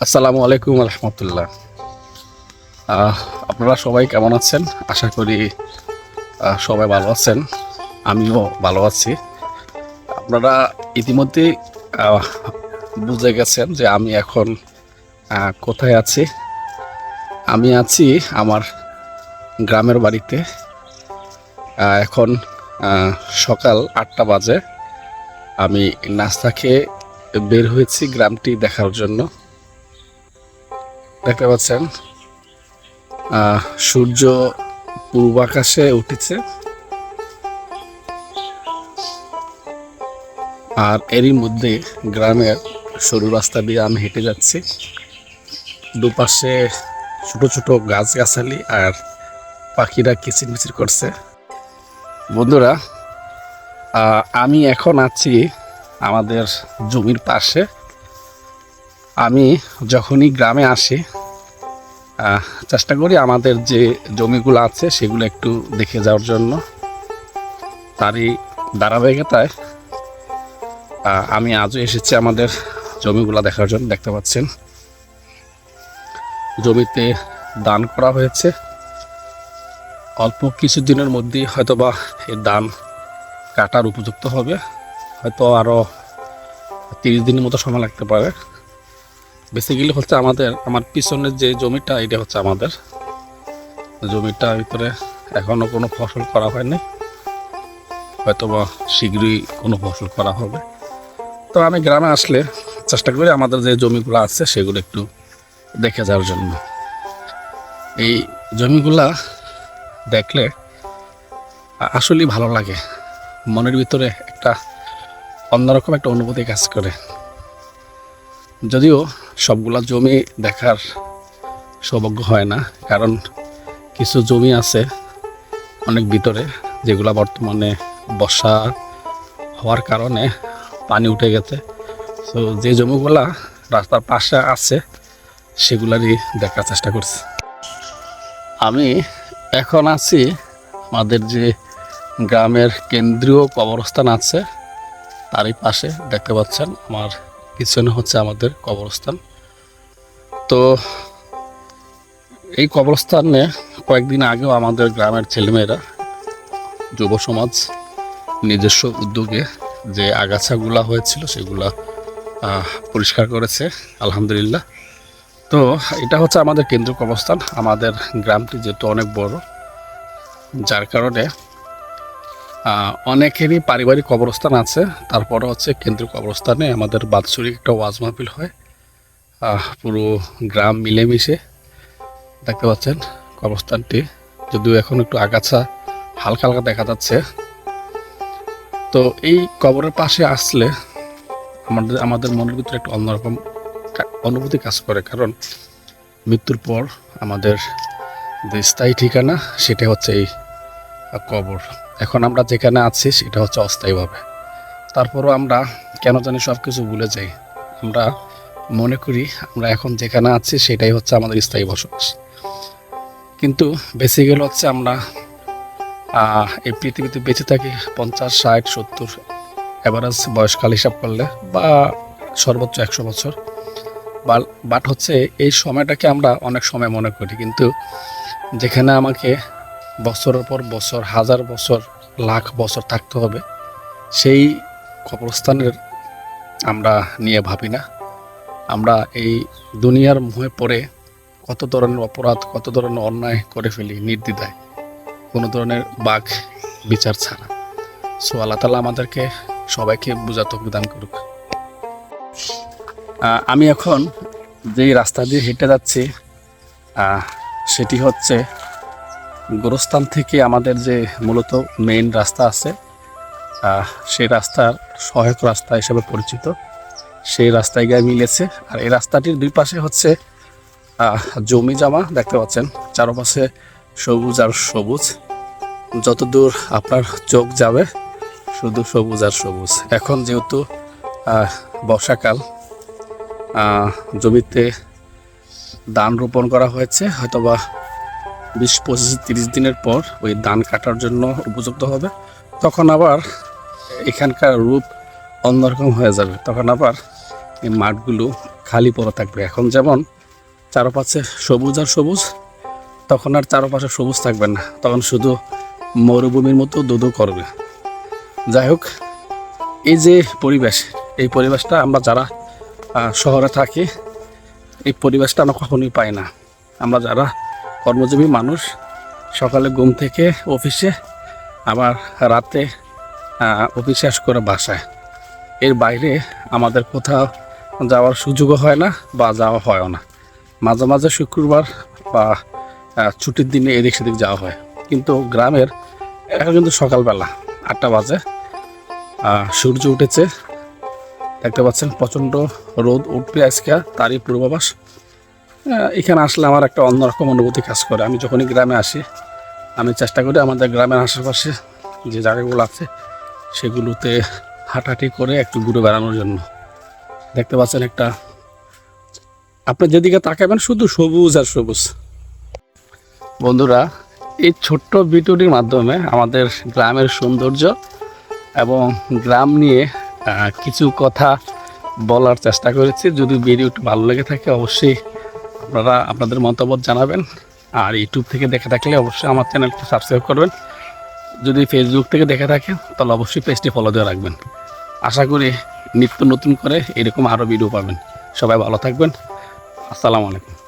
আসসালামু আলাইকুম রহমতুল্লাহ আপনারা সবাই কেমন আছেন? আশা করি সবাই ভালো আছেন। আমিও ভালো আছি। আপনারা ইতিমধ্যেই আহ, বুঝে গেছেন যে আমি এখন কোথায় আছি। আমি আছি আমার গ্রামের বাড়িতে। এখন সকাল আটটা বাজে। আমি নাস্তা খেয়ে বের হয়েছি গ্রামটি দেখার জন্য। দেখতে পাচ্ছেন সূর্য পূর্ব আকাশে উঠেছে। আর এরই মধ্যে গ্রামের সরু রাস্তা দিয়ে আমি হেঁটে যাচ্ছি। দুপাশে ছোট ছোট গাছ গাছালি আর পাখিরা কিচিরমিচির করছে। বন্ধুরা আমি এখন আছি আমাদের জমির পাশে। আমি যখনই গ্রামে আসি চেষ্টা করি আমাদের যে জমিগুলো আছে সেগুলো একটু দেখে যাওয়ার জন্য। তারই ধারাবাহিকতায় আমি আজও এসেছি আমাদের জমিগুলো দেখার জন্য, দেখতে পাচ্ছেন। জমিতে দান করা হয়েছে। অল্প কিছুদিনের মধ্যেই হয়তোবা এই ধান কাটার উপযুক্ত হবে। হয়তো আরও তিরিশ দিনের মতো সময় লাগতে পারে। বেসিক্যালি হচ্ছে আমাদের, আমার পিছনের যে জমিটা, এটা হচ্ছে আমাদের। জমিটার ভিতরে এখনও কোনো ফসল করা হয়নি। হয়তো বা শীঘ্রই কোনো ফসল করা হবে। তো আমি গ্রামে আসলে চেষ্টা করি আমাদের যে জমিগুলো আছে, সেগুলো একটু দেখে যাওয়ার জন্য। এই জমিগুলা দেখলে আসলেই ভালো লাগে। মনের ভিতরে একটা অন্যরকম একটা অনুভূতি কাজ করে। যদিও সবগুলা জমি দেখার সৌভাগ্য হয় না, কারণ কিছু জমি আছে অনেক ভিতরে যেগুলা বর্তমানে বর্ষা হওয়ার কারণে পানি উঠে গেছে। তো যে জমিগুলা রাস্তার পাশে আছে, সেগুলারই দেখার চেষ্টা করছি। আমি এখন আছি আমাদের যে গ্রামের কেন্দ্রীয় কবরস্থান আছে, তারই পাশে দেখতে পাচ্ছেন আমার পিছনে হচ্ছে আমাদের কবরস্থান। তো এই কবরস্থানে কয়েকদিন আগেও আমাদের গ্রামের ছেলেমেয়েরা, যুব সমাজ নিজস্ব উদ্যোগে যে আগাছাগুলা হয়েছিল সেগুলা পরিষ্কার করেছে, আলহামদুলিল্লাহ। তো এটা হচ্ছে আমাদের কেন্দ্রীয় কবরস্থান, আমাদের গ্রামটি যেহেতু অনেক বড়, যার কারণে অনেকেরই পারিবারিক কবরস্থান আছে। তারপরে হচ্ছে কেন্দ্রীয় কবরস্থানে আমাদের বাৎসরিক একটা ওয়াজ মাহফিল হয়। পুরো গ্রাম মিলেমিশে দেখতে পাচ্ছেন কবরস্থানটি। যদিও এখন একটু আগাছা হালকা হালকা দেখা যাচ্ছে। তো এই কবরের পাশে আসলে আমাদের আমাদের মনের ভিতরে একটা অন্যরকম অনুভূতি কাজ করে। কারণ মৃত্যুর পর আমাদের যে স্থায়ী ঠিকানা, সেটা হচ্ছে এই কবর। এখন আমরা যেখানে আছি সেটা হচ্ছে অস্থায়ীভাবে। তারপরও আমরা কেন জানি সব কিছু ভুলে যাই। আমরা মনে করি আমরা এখন যেখানে আছি সেটাই হচ্ছে আমাদের স্থায়ী বসবাস। কিন্তু বেসিক্যালি হচ্ছে আমরা এই পৃথিবীতে বেঁচে থাকি পঞ্চাশ, ষাট, সত্তর অ্যাভারেজ বয়সকাল হিসাব করলে বা সর্বোচ্চ একশো বছর। বাট হচ্ছে এই সময়টাকে আমরা অনেক সময় মনে করি। কিন্তু যেখানে আমাকে বছরের পর বছর, হাজার বছর, লাখ বছর থাকতে হবে। সেই কবরস্থানের আমরা নিয়ে ভাবি না। আমরা এই দুনিয়ার মুহে পড়ে কত ধরনের অপরাধ, কত ধরনের অন্যায় করে ফেলি নির্দ্বিধায়। কোনো ধরনের বাঘ বিচার ছাড়া। সো আল্লাহ তালা আমাদেরকে সবাইকে বোঝাতে দান করুক। আমি এখন যেই রাস্তা দিয়ে হেঁটে যাচ্ছি সেটি হচ্ছে গোরস্থান থেকে আমাদের যে মূলত মেইন রাস্তা আছে সেই রাস্তার সহায়ক রাস্তা হিসেবে পরিচিত। সেই রাস্তায় গিয়ে মিলেছে। আর এই রাস্তাটির দুই পাশে হচ্ছে জমি জামা, দেখতে পাচ্ছেন। চারপাশে সবুজ আর সবুজ। যত দূর আপনার চোখ যাবে, শুধু সবুজ আর সবুজ। এখন যেহেতু বর্ষাকাল জমিতে ধান রোপণ করা হয়েছে, হয়তোবা বিশ, পঁচিশ, তিরিশ দিনের পর ওই ধান কাটার জন্য উপযুক্ত হবে। তখন আবার এখানকার রূপ অন্যরকম হয়ে যাবে। তখন আবার এই মাঠগুলো খালি পড়ে থাকবে। এখন যেমন চারপাশে সবুজ আর সবুজ, তখন আর চারপাশে সবুজ থাকবে না। তখন শুধু মরুভূমির মতো দুদু করবে। যাই হোক, এই যে পরিবেশ, এই পরিবেশটা আমরা যারা শহরে থাকি, এই পরিবেশটা আমরা কখনোই পাই না। আমরা যারা কর্মজীবী মানুষ সকালে ঘুম থেকে অফিসে, আবার রাতে অফিস শেষ করে বাসায়। এর বাইরে আমাদের কোথাও যাওয়ার সুযোগও হয় না বা যাওয়া হয়ও না। মাঝে মাঝে শুক্রবার বা ছুটির দিনে এদিক সেদিক যাওয়া হয়। কিন্তু গ্রামের, এখন কিন্তু সকালবেলা আটটা বাজে। সূর্য উঠেছে। দেখতে পাচ্ছেন প্রচণ্ড রোদ উঠবে আজকে, তারই পূর্বাভাস। এখানে আসলে আমার একটা অন্যরকম অনুভূতি কাজ করে। আমি যখনই গ্রামে আসি, আমি চেষ্টা করি আমাদের গ্রামের আশেপাশে যে জায়গাগুলো আছে, সেগুলোতে হাঁটাহাঁটি করে একটু ঘুরে বেড়ানোর জন্য। দেখতে পাচ্ছেন একটা, আপনি যেদিকে তাকাবেন শুধু সবুজ আর সবুজ। বন্ধুরা, এই ছোট্ট ভিডিওটির মাধ্যমে আমাদের গ্রামের সৌন্দর্য এবং গ্রাম নিয়ে কিছু কথা বলার চেষ্টা করেছি। যদি ভিডিওটি ভালো লেগে থাকে, অবশ্যই আপনারা আপনাদের মতামত জানাবেন। আর ইউটিউব থেকে দেখে থাকলে অবশ্যই আমার চ্যানেলটি সাবস্ক্রাইব করবেন। যদি ফেসবুক থেকে দেখে থাকেন, তাহলে অবশ্যই পেজটি ফলো দিয়ে রাখবেন। আশা করি নিত্য নতুন করে এরকম আরও ভিডিও পাবেন। সবাই ভালো থাকবেন। আসসালামু আলাইকুম।